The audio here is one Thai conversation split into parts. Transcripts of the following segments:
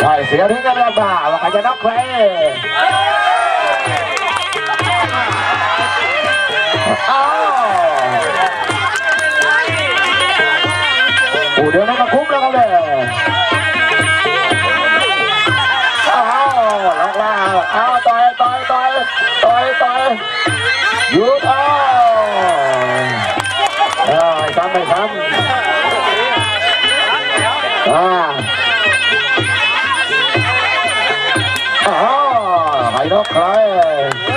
ได้เสียทิ้งกันแล้วบ้าว่าใครจะนับใครอ้าวโอ้เดี๋ยวนั้นก็คุ้มแล้วครับเลยอ้าวล็อกล่าอ้าวต่อยต่อยต่อยต่อยต่อยหยุดอ้าเอ้ยซ้ำไม่ซ้ำอ่าาว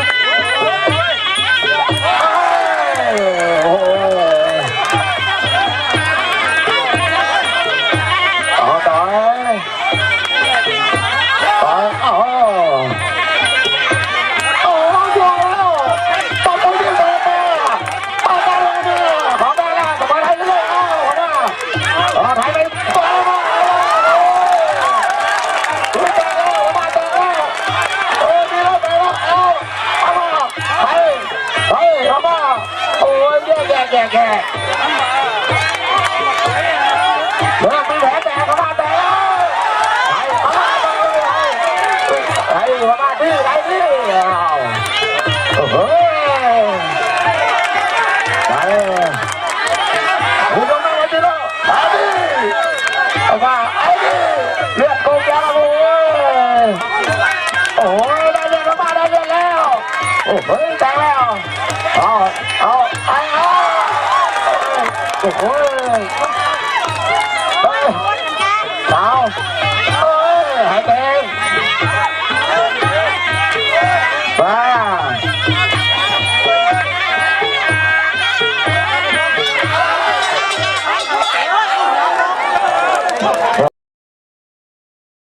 แย่แย่แย่แย่มมีแผลแตกเข้ามาแตกไปเอามาไปไปหัวมาดิไปดิเอาโอ้โหไปคุณต้องนั่งไว้ดิแล้วไปดิเอามาไอ้ดิเลือดโกงยาละโว้ยโอ้ยได้เรียนแล้วมาได้เรียนแล้วโอ้โหแต่แล้วอาเอ โอ้